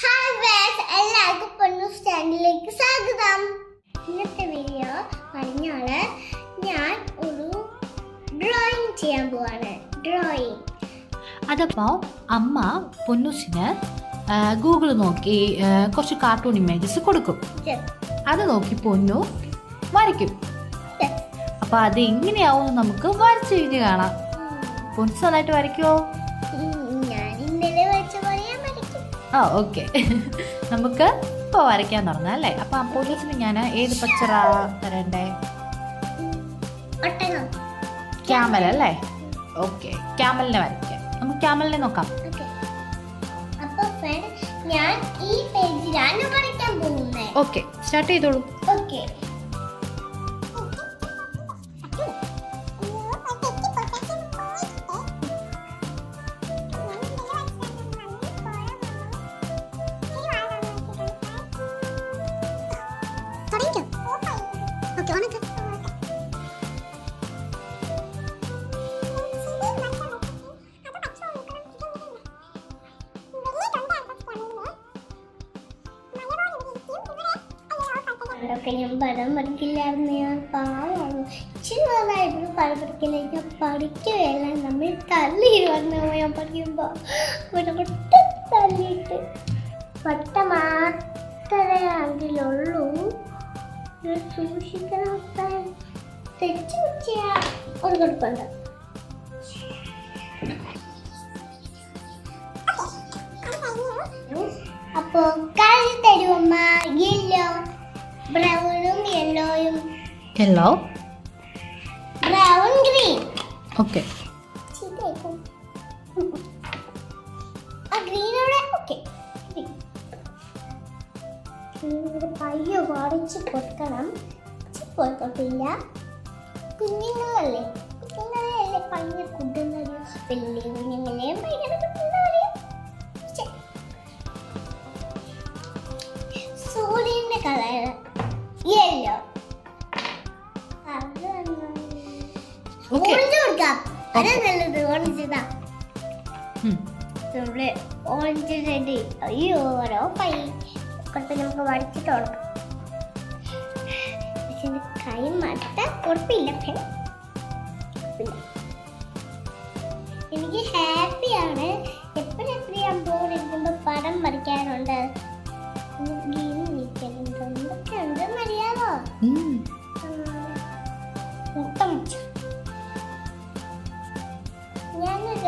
Hi friends എല്ലാവർക്കും പൊന്നു സ്റ്റാൻഡിലേക്ക് സ്വാഗതം. ഇന്നത്തെ വീഡിയോ പറഞ്ഞോൾ ഞാൻ ഒരു ഡ്രോയിങ് ചെയ്യാൻ പോവാണ്. ഡ്രോയിങ് അതപ്പോൾ അമ്മ പൊന്നൂസിന് ഗൂഗിൾ നോക്കി കുറച്ച് കാർട്ടൂൺ ഇമേജസ് കൊടുക്കും. അത് നോക്കി പൊന്നു വരയ്ക്കും. അപ്പോൾ അത് എങ്ങനെയാവും നമുക്ക് വരച്ചു കഴിഞ്ഞ് കാണാം. പൊന്നു നന്നായിട്ട് വരയ്ക്കുമോ ആ ഓക്കെ. നമുക്ക് ഇപ്പോൾ വരയ്ക്കാൻ തുടങ്ങാം അല്ലേ? അപ്പം പൊന്നൂസിന് ഞാൻ ഏത് പച്ചറ തരണ്ടേ? ക്യാമൽ അല്ലേ? ഓക്കെ ക്യാമലിനെ വരയ്ക്കാം. നമുക്ക് ക്യാമലിനെ നോക്കാം. ഞാൻ ഈ പേജിലാണ് വരയ്ക്കാൻ പോകുന്നത് ഓക്കെ സ്റ്റാർട്ട് ചെയ്തോളൂ. ഓക്കെ. പണ്ടൊക്കെ ഞാൻ പടം പഠിക്കില്ലായിരുന്നു ഞാൻ പാവമാണ് ഇച്ചിരി നാളായിരുന്നു പടം പഠിക്കില്ല ഞാൻ പഠിക്കുകയല്ല. നമ്മൾ തല്ലി വന്നു. ഞാൻ പഠിക്കുമ്പോൾ ഇവിടെ ഒട്ട തള്ളിയിട്ട്. വട്ട മാത്രമേ അതിലുള്ളൂ. സൂക്ഷിക്കണം തെച്ചു പറ്റിയ ഒരു കുഴപ്പമുണ്ട് അപ്പോ കളി തരുമമ്മ യെല്ലോ ബ്രൗണും യെല്ലോയും യെല്ലോ ബ്രൗൺ ഗ്രീൻ ഓക്കെ ആ ഗ്രീനോടെ ഓക്കെ പയ്യെ കൊടുക്കണം. കുഞ്ഞുങ്ങളല്ലേ? കുഞ്ഞുങ്ങളെയല്ലേ പയ്യെ കുട്ടുന്നത് വലിയ കുഞ്ഞുങ്ങളെയും ഭയങ്കര അതാ നല്ലത് ഓറഞ്ച് ഇതാ. നമ്മുടെ ഓറഞ്ച് റെഡി അയ്യോ ഓരോ കൈ കുറച്ച് നമുക്ക് വരച്ചിട്ട് കൊടുക്കാം. പക്ഷെ കൈ മട്ട കുഴപ്പമില്ല. എനിക്ക് ഹാപ്പിയാണ് എപ്പോഴെപ്പോഴും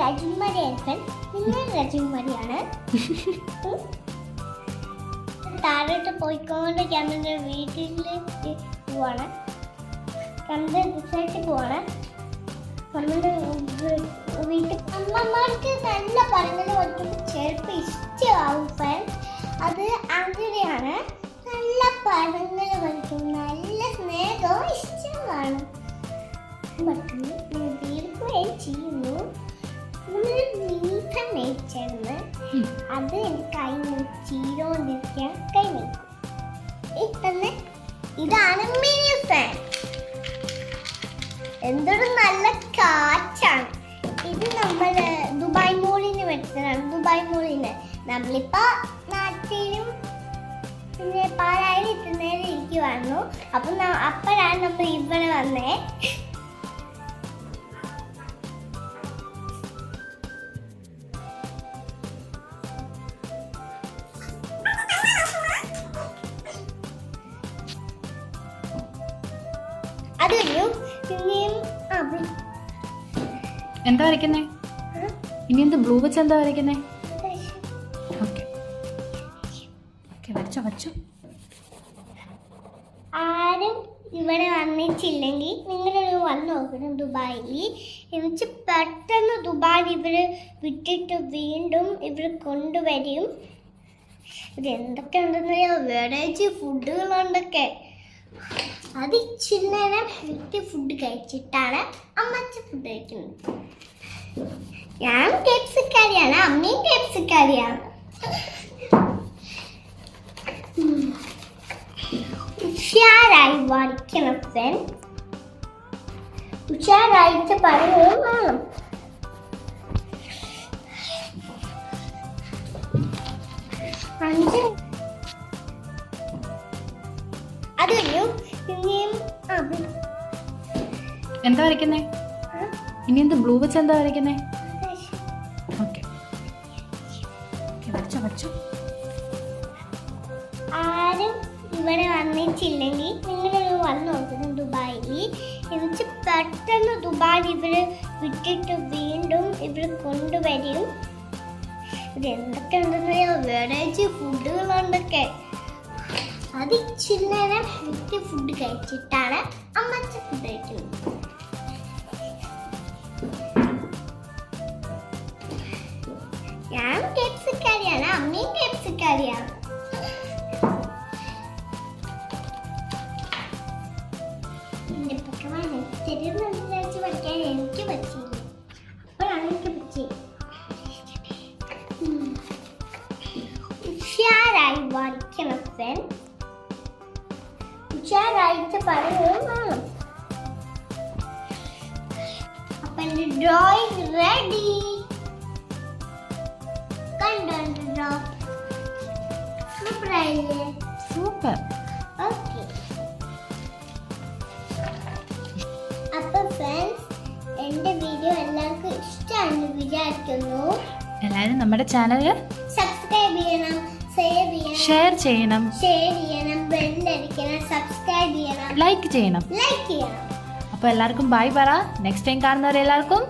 രജുമരിയാണ് നിങ്ങൾ രജുമരിയാണ് താഴോട്ട് പോയിക്കൊണ്ട് ചന്ദ്രന്റെ വീട്ടിലേക്ക് പോവാണ്. ചന്ദ്ര റിസൾട്ട് പോവാണ്. നമ്മുടെ വീട്ടിൽ അമ്മമാർക്ക് നല്ല പടങ്ങൾ വയ്ക്കുമ്പോൾ ചിലപ്പോൾ ഇഷ്ടമാവും ഫ്രണ്ട് അത് അങ്ങനെയാണ്. നല്ല പടങ്ങൾ വയ്ക്കും നല്ല സ്നേഹവും ഇഷ്ടമാണ് മറ്റൊന്ന് അത് എനിക്ക് കൈ ചീരോണ്ടിരിക്കാൻ കഴിഞ്ഞു ഇത്തന്നെ ഇതാണ് മിനി ഫാൻ എന്തൊരു നല്ല കാറ്റാണ്. ഇത് നമ്മൾ ദുബായ് മോളിന് വെച്ചതാണ് ദുബായ് മോളിന് നമ്മളിപ്പോ നാട്ടിലും പിന്നെ പാലായിൽ നേരം ഇരിക്കുവായിരുന്നു അപ്പൊ അപ്പോഴാണ് നമ്മൾ ഇവിടെ വന്നേ. അത് കഴിഞ്ഞു പിന്നെയും ആ എന്താ വരയ്ക്കുന്നേ? ഇനി എന്ത് ബ്ലൂ വെച്ച് എന്താ വരയ്ക്കുന്നേ? ഓക്കെ. ഓക്കെ വരച്ചോ വരച്ചോ. ആരും ഇവിടെ വന്നിട്ടില്ലെങ്കിൽ നിങ്ങളൊരു വന്ന് നോക്കണം ദുബായിൽ എനിക്ക് പെട്ടെന്ന് ദുബായിൽ ഇവർ വിട്ടിട്ട് വീണ്ടും ഇവർ കൊണ്ടുവരും. ഇത് എന്തൊക്കെ ഉണ്ടെന്നറിയാമോ വെറൈറ്റി ഫുഡുകളുണ്ടൊക്കെ അത് ഇച്ചിരി നേരം ഫുഡ് കഴിച്ചിട്ടാണ് അമ്മച്ച ഫുഡ് കഴിക്കുന്നത്. ഞാൻ കേപ്സിക്കാരിയാണ് അമ്മയും കേപ്സിക്കാരിയാണ് ഉഷാറായി വരയ്ക്കണം ഫ്രണ്ട് ഉഷാരായിട്ട് പറയുകയും വേണം അഞ്ച്. അത് എന്താ വരയ്ക്കുന്നേ? ഇനി എന്ത് ബ്ലൂ വെച്ച് എന്താ വരയ്ക്കുന്നേ? ഓക്കെ. വരച്ചോ വരച്ചോ. ആരും ഇവിടെ വന്നിട്ടില്ലെങ്കിൽ നിങ്ങളൊന്ന് വന്ന് നോക്കണം ദുബായിൽ എന്നിട്ട് പെട്ടെന്ന് ദുബായിൽ ഇവർ വിട്ടിട്ട് വീണ്ടും ഇവർ കൊണ്ടുവരും. ഇത് എന്തൊക്കെ ഉണ്ടെന്നറിയോ വെറൈറ്റി ഫുഡുകളുണ്ടൊക്കെ. അത് ഇച്ചിരി നേരം വീട്ടിൽ ഫുഡ് കഴിച്ചിട്ടാണ് അമ്മച്ച ഫുഡ് കഴിക്കുന്നത്. ഞാൻ കേപ്സിക്കാരിയാണ് അമ്മയും കേപ്സിക്കാരിയാണ് എന്റെ പൊക്കമാണ് ചെറിയൊന്നും ഉഷാരായിട്ട് പറയുകയും വേണം അപ്പൊ എന്റെ ഡ്രോയിങ് റെഡി കണ്ടോ സൂപ്പർ സൂപ്പറായില്ലേ? സൂപ്പർ. ഓക്കെ. അപ്പൊ ഫ്രണ്ട്സ് എന്റെ വീഡിയോ എല്ലാവർക്കും ഇഷ്ടമാണെന്ന് വിചാരിക്കുന്നു. എല്ലാവരും നമ്മുടെ ചാനൽ സബ്സ്ക്രൈബ് ചെയ്യണം. ഷെയർ ചെയ്യണം. ഷെയർ ചെയ്യണം ബെല്ലടിക്കണം സബ്സ്ക്രൈബ് ചെയ്യണം. ലൈക്ക് ചെയ്യണം. ലൈക്ക് ചെയ്യണം. അപ്പോൾ എല്ലാവർക്കും ബൈ പറ. Next time കാണുന്നവരെല്ലാവർക്കും